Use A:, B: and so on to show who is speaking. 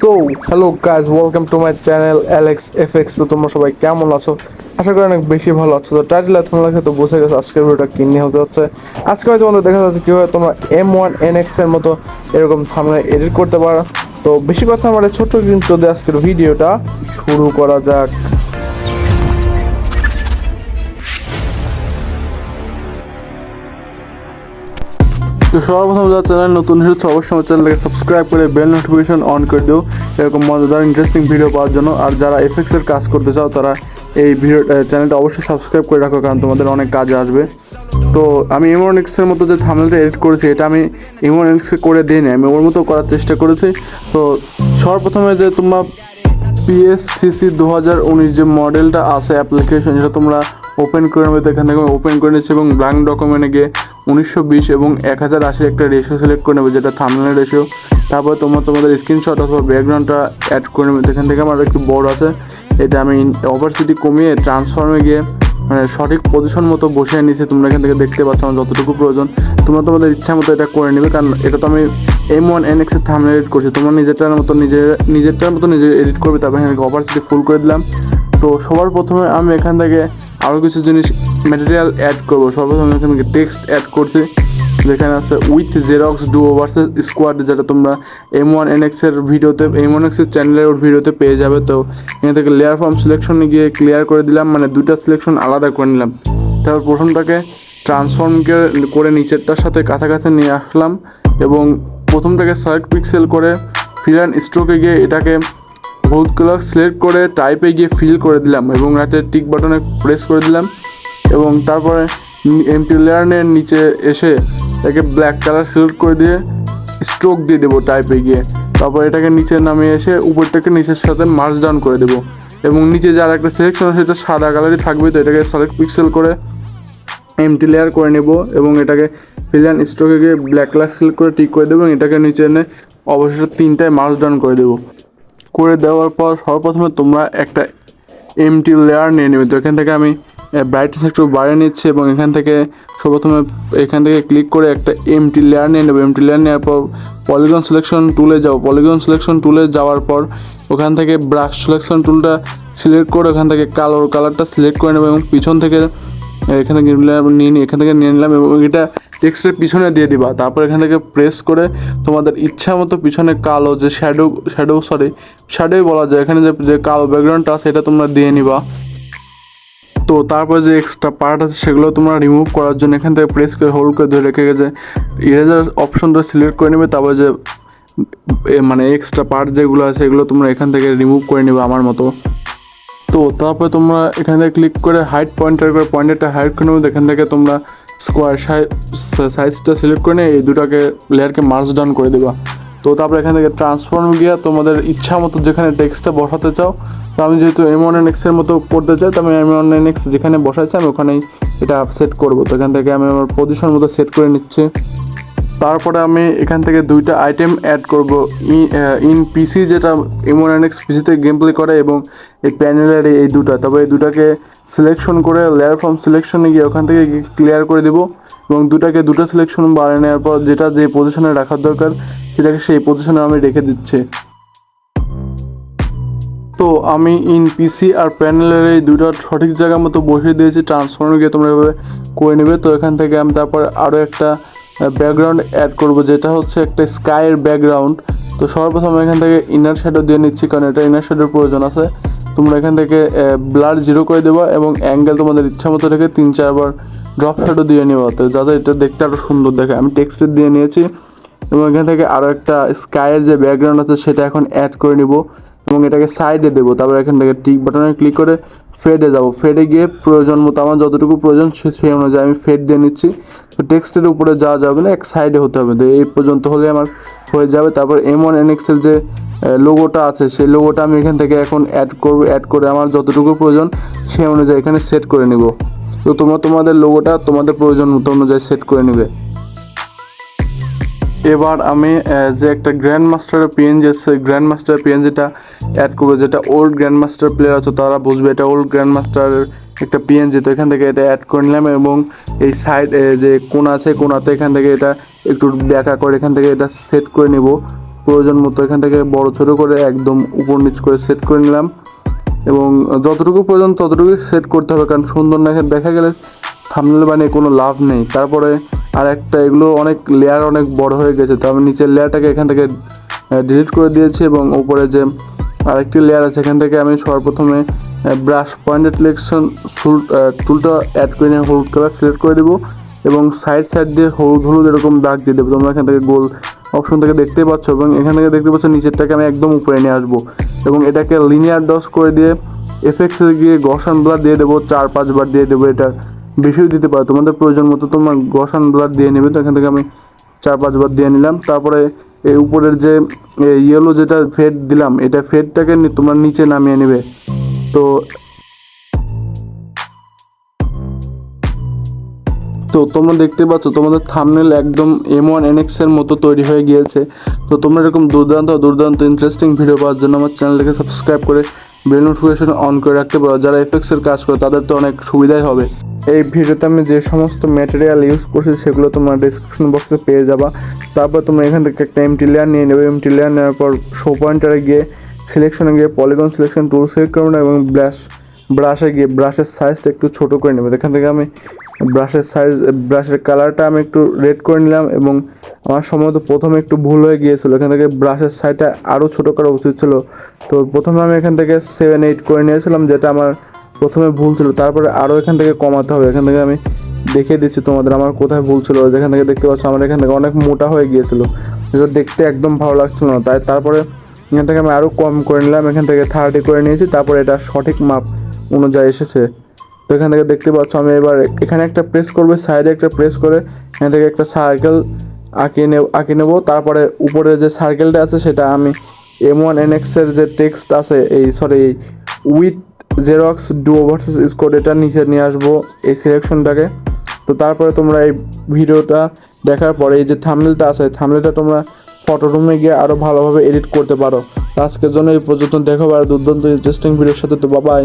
A: So hello guys welcome to my channel Alex FX তো তোমরা সবাই কেমন আছো? আশা করি অনেক বেশি ভালো আছো। তো টাইটেল তোমরা হয়তো বুঝে গেছো, আজকের ভিডিওটা কি নিয়ে হতে হচ্ছে আজকে হয়তো তোমাদের দেখা যাচ্ছে কীভাবে তোমরা এম ওয়ান এন এক্সের মতো এরকম থামলে এডিট করতে পারো। তো বেশি কথা আমার ছোট্ট কিন্তু আজকের ভিডিওটা শুরু করা যাক। তো সর্বপ্রথম যারা চ্যানেল নতুন এসেছে, অবশ্যই আমার চ্যানেলটাকে সাবস্ক্রাইব করে বেল নোটিফিকেশন অন করে দিও। এরকম মজাদার ইন্টারেস্টিং ভিডিও পাওয়ার জন্য। আর যারা এফএক্স এর কাজ করতে চাও, তারা এই ভিডিও চ্যানেলটা অবশ্যই সাবস্ক্রাইব করে রাখো, কারণ তোমাদের অনেক কাজে আসবে। তো আমি এমোনিক্সের মতো যে থামনেলটা এডিট করেছি, এটা আমি এমোনিক্সে করে দিইনি আমি ওর মতো করার চেষ্টা করেছি। তো সর্বপ্রথমে যে তোমরা পিএসসিসি দু হাজার উনিশ যে মডেলটা আছে অ্যাপ্লিকেশন যেটা তোমরা ওপেন করে নেবে এখান থেকে ওপেন করে নিচ্ছি এবং ব্ল্যাঙ্ক ডকুমেন্টে গিয়ে উনিশশো বিশ এবং এক হাজার আশির একটা রেশিও সিলেক্ট করে নেবে, যেটা থামনের রেশিও তারপর তোমরা তোমাদের স্ক্রিনশট অথবা ব্যাকগ্রাউন্ডটা অ্যাড করে নেবে। এখান থেকে আমার একটু বোর্ড আছে। এটা আমি ওভারসিটি কমিয়ে ট্রান্সফর্মে গিয়ে মানে সঠিক পজিশন মতো বসিয়ে নিয়েছি। তোমরা এখান থেকে দেখতে পাচ্ছ আমার যতটুকু প্রয়োজন। তোমরা তোমাদের ইচ্ছা মতো এটা করে নেবে, কারণ এটা তো আমি এম ওয়ান এন এক্সের থামনে এডিট করছি। তোমরা নিজেরটার মতো নিজের, নিজেরটার মতো নিজে এডিট করবে। তারপর এখানে ওভারসিটি ফুল করে দিলাম। তো সবার প্রথমে আমি এখান থেকে আরও কিছু জিনিস ম্যাটেরিয়াল অ্যাড করব। সর্বপ্রথমে এখান টেক্সট অ্যাড করছি। যেখানে আছে with Xerox do versus squad যেটা তোমরা এম ওয়ান এন এক্সের ভিডিওতে এম ওয়ান এক্সের চ্যানেলের ওর ভিডিওতে পেয়ে যাবে। তো এখান থেকে লেয়ার ফর্ম সিলেকশনে গিয়ে ক্লিয়ার করে দিলাম মানে দুইটা সিলেকশন আলাদা করে নিলাম। তারপর প্রথমটাকে ট্রান্সফর্মকে করে নিচেরটার সাথে কাছাকাছি নিয়ে আসলাম এবং প্রথমটাকে সার্ট পিক্সেল করে ফিল অ্যান্ড স্ট্রোকে গিয়ে এটাকে হলুদ কালার সিলেক্ট করে টাইপে গিয়ে ফিল করে দিলাম এবং রাতে টিক বাটনে প্রেস করে দিলাম এবং তারপরে এমটি লেয়ারের নিচে এসে এটাকে ব্ল্যাক কালার সিলেক্ট করে দিয়ে স্ট্রোক দিয়ে দেবো টাইপে গিয়ে। তারপর এটাকে নিচে নামিয়ে এসে উপরটাকে নিচের সাথে মার্চ ডাউন করে দেবো এবং নিচে যার একটা সিলেকশন সেটা সাদা কালারই থাকবে, তো এটাকে সিলেক্ট পিক্সেল করে এমটি লেয়ার করে নেব এবং এটাকে ফিলিয়ান স্ট্রোকে গিয়ে ব্ল্যাক কালার সিলেক্ট করে টিক করে দেবো এবং এটাকে নিচে এনে অবশেষে তিনটায় মার্চ ডাউন করে দেবো। করে দেওয়ার পর সর্বপ্রথমে তোমরা একটা এমটি লেয়ার নিয়ে নেবে। তো এখান থেকে আমি ব্রাইটনেস একটু বাড়িয়ে নিচ্ছি এবং এখান থেকে সর্বপ্রথমে এখান থেকে ক্লিক করে একটা এমটি লেয়ার নিয়ে নেব। এমটি লেয়ার নেওয়ার পর পলিগন সিলেকশন টুলে যাও। পলিগন সিলেকশন টুলে যাওয়ার পর ওখান থেকে ব্রাশ সিলেকশন টুলটা সিলেক্ট করে ওখান থেকে কালোর কালারটা সিলেক্ট করে নেব এবং পিছন থেকে এখানে নিয়ে নিই এখান থেকে নিয়ে নিলাম এবং এটা টেক্সটের পিছনে দিয়ে দিবা। তারপর এখান থেকে প্রেস করে তোমাদের ইচ্ছা মতো পিছনে কালো যে শ্যাডো শ্যাডো সরি শ্যাডোই বলা যায়, এখানে যে যে কালো ব্যাকগ্রাউন্ডটা আছে, এটা তোমরা দিয়ে নিবা। তো তারপরে যে এক্সট্রা পার্ট আছে, সেগুলো তোমরা রিমুভ করার জন্য এখান থেকে প্রেস করে হোল্ড করে ধরে রেখে গেছে। ইরেজার অপশনটা সিলেক্ট করে নেবে, তারপরে যে মানে এক্সট্রা পার্ট যেগুলো আছে, সেগুলো তোমরা এখান থেকে রিমুভ করে নেবে আমার মতো। তো তারপরে তোমরা এখান থেকে ক্লিক করে হাইট পয়েন্টার করে পয়েন্টারটা হাইট করে নেব এখান থেকে তোমরা স্কোয়ার সাইজটা সিলেক্ট করে নিয়ে এই দুটাকে লেয়ারকে মার্চ ডাউন করে দেবা। তো তারপরে এখান থেকে ট্রান্সফর্ম গিয়ে তোমাদের ইচ্ছা মতো যেখানে টেক্সটটা বসাতে চাও, তো আমি যেহেতু এম ওয়ান এক্সের মতো করতে চাই, তো আমি এম ওয়ান এন এক্স যেখানে বসাইছি আমি ওখানেই এটা সেট করব। তো এখান থেকে আমি আমার পজিশন মতো সেট করে নিচ্ছি। তারপরে আমি এখান থেকে দুইটা আইটেম অ্যাড করব। ইন পিসি যেটা এমোনানিক্স পিসিতে গেম প্লে করে এবং এই প্যানেলের এই দুটা। তবে এই দুটাকে সিলেকশন করে লেয়ার ফর্ম সিলেকশনে গিয়ে ওখান থেকে ক্লিয়ার করে দেবো এবং দুটাকে দুটো সিলেকশন বাড়িয়ে নেওয়ার পর যেটা যে পজিশনে রাখার দরকার সেটাকে সেই পজিশনে আমি রেখে দিচ্ছি। তো আমি ইন পিসি আর প্যানেলের এই দুটো সঠিক জায়গা মতো বসিয়ে দিয়েছি। ট্রান্সফর্মে গিয়ে তোমরা এভাবে করে নেবে। তো এখান থেকে আমি তারপর আরও একটা ব্যাকগ্রাউন্ড অ্যাড করব, যেটা হচ্ছে একটা স্কাইয়ের ব্যাকগ্রাউন্ড তো সর্বপ্রথম এখান থেকে ইনার শ্যাডো দিয়ে নিচ্ছি, কারণ এটা ইনার শ্যাডোর প্রয়োজন আছে। তোমরা এখান থেকে ব্লার জিরো করে দেবা এবং অ্যাঙ্গেল তোমাদের ইচ্ছা মতো রেখে তিন চারবার ড্রপ শ্যাডো দিয়ে নেওয়া তো যাতে এটা দেখতে আরও সুন্দর দেখে। আমি টেক্সটের দিয়ে নিয়েছি এবং এখান থেকে আরও একটা স্কাইয়ের যে ব্যাকগ্রাউন্ড আছে, সেটা এখন অ্যাড করে নিব। এবং এটাকে সাইডে দেবো। তারপর এখান থেকে টিক বাটনে ক্লিক করে ফেডে যাব। ফেডে গিয়ে প্রয়োজন মতো আমার যতটুকু প্রয়োজন সেই অনুযায়ী আমি ফেড দিয়ে নিচ্ছি। তো টেক্সটের উপরে যাওয়া যাবে না, এক সাইডে হতে হবে। তো এই পর্যন্ত হলে আমার হয়ে যাবে। তারপর এম ওয়ান এনএক্সের যে লোগোটা আছে, সেই লোগোটা আমি এখান থেকে এখন অ্যাড করব। অ্যাড করে আমার যতটুকু প্রয়োজন সেই অনুযায়ী এখানে সেট করে নিব। তো তোমরা তোমাদের লোগোটা তোমাদের প্রয়োজন মতো অনুযায়ী সেট করে নেবে। এবার আমি যে একটা গ্র্যান্ড মাস্টারের পিএনজি আছে গ্র্যান্ড মাস্টারের পিএনজিটা অ্যাড করব। যেটা ওল্ড গ্র্যান্ড মাস্টার প্লেয়ার আছে, তারা বুঝবে এটা ওল্ড গ্র্যান্ড মাস্টারের একটা পিএনজি তো এখান থেকে এটা অ্যাড করে নিলাম এবং এই সাইড যে কোনা আছে কোনাতে এখান থেকে এটা একটু ব্যাকা করে এখান থেকে এটা সেট করে নিব। প্রয়োজন মতো এখান থেকে বড় ছোটো করে একদম উপর নিচ করে সেট করে নিলাম। এবং যতটুকু প্রয়োজন ততটুকুই সেট করতে হবে, কারণ সুন্দর না দেখা গেলে থামনেল বানিয়ে কোনো লাভ নেই। তারপরে আর একটা, এগুলো অনেক লেয়ার অনেক বড় হয়ে গেছে। তো আমি নিচের লেয়ারটাকে এখান থেকে ডিলিট করে দিয়েছি এবং উপরে যে আরেকটি লেয়ার আছে, এখান থেকে আমি সর্বপ্রথমে ব্রাশ পয়েন্টেড সিলেকশন টুলটা অ্যাড করে নিয়ে হলুদ কালার সিলেক্ট করে দেবো এবং সাইড সাইড দিয়ে হলুদ হলুদ এরকম দাগ দিয়ে দেবো। তোমরা এখান থেকে গোল অপশন থেকে দেখতেই পাচ্ছ এবং এখান থেকে দেখতে পাচ্ছ নিচেরটাকে আমি একদম উপরে নিয়ে আসব এবং এটাকে লিনিয়ার ডস করে দিয়ে এফেক্টসে গিয়ে গসান ব্লার দিয়ে দেবো, চার পাঁচবার দিয়ে দেবো এটা। বেশিও দিতে পারো। তোমাদের প্রয়োজন মতো তোমার গসান ব্লার দিয়ে নেবে। তো এখান থেকে আমি চার পাঁচবার দিয়ে নিলাম। তারপরে এই উপরের যে ইয়েলো যেটা ফেড দিলাম, এটা ফেডটাকে তোমরা নিচে নামিয়ে নেবে। তো তো তোমরা দেখতে পাচ্ছ, তোমাদের থামনেল একদম এম ওয়ান এনএক্সের মতো তৈরি হয়ে গিয়েছে। তো তোমরা এরকম দুর্দান্ত দুর্দান্ত ইন্টারেস্টিং ভিডিও পাওয়ার জন্য আমার চ্যানেলটাকে সাবস্ক্রাইব করে বেল নোটিফিকেশন অন করে রাখতে পারো। যারা এফেক্সের কাজ করে, তাদের তো অনেক সুবিধাই হবে। এই ভিডিওতে আমি যে সমস্ত ম্যাটেরিয়াল ইউজ করছি, সেগুলো তোমরা ডিসক্রিপশন বক্সে পেয়ে যাবা। তারপর তোমরা এখান থেকে একটা এমটি লেয়ার নিয়ে নেবে। এমটি লেয়ার নেওয়ার পর শো পয়েন্টারে গিয়ে সিলেকশনে গিয়ে পলিগন সিলেকশন টুল সিলেক্ট করবে এবং ব্রাশ ব্রাশে গিয়ে ব্রাশের সাইজটা একটু ছোটো করে নেবে। এখান থেকে আমি ব্রাশের সাইজ ব্রাশের কালারটা আমি একটু রেড করে নিলাম এবং আমার সম্ভবত প্রথমে একটু ভুল হয়ে গিয়েছিল। এখান থেকে ব্রাশের সাইজটা আরও ছোটো করা উচিত ছিল। তো প্রথমে আমি এখান থেকে সেভেন এইট করে নিয়েছিলাম, যেটা আমার প্রথমে ভুল ছিল। তারপরে আরও এখান থেকে কমাতে হবে। এখান থেকে আমি দেখিয়ে দিচ্ছি তোমাদের আমার কোথায় ভুল ছিল। যেখান থেকে দেখতে পাচ্ছ, আমার এখান থেকে অনেক মোটা হয়ে গিয়েছিল। যেটা দেখতে একদম ভালো লাগছিল না। তাই তারপরে এখান থেকে আমি আরও কম করে নিলাম। এখান থেকে থার্টি করে নিয়েছি। তারপরে এটা সঠিক মাপ অনুযায়ী এসেছে। তো এখান থেকে দেখতে পাচ্ছ আমি এবার এখানে একটা প্রেস করবে সাইডে একটা প্রেস করে, এখান থেকে একটা সার্কেল আঁকিয়ে নেব, আঁকিয়ে নেব। তারপরে উপরে যে সার্কেলটা আছে সেটা আমি এম ওয়ান এন এক্সের যে টেক্সট আছে, এই sorry with Xerox do versus score এটা নিচে নিয়ে আসব এই সিলেকশনটাকে তো তারপরে তোমরা এই ভিডিওটা দেখার পরে এই যে থামনেলটা আছে থামনেলটা তোমরা ফটো রুমে গিয়ে আরও ভালোভাবে এডিট করতে পারো। আজকের জন্য এই পর্যন্ত, দেখো আর দুর্দান্ত ইন্টারেস্টিং ভিডিওর সাথে তো বাবাই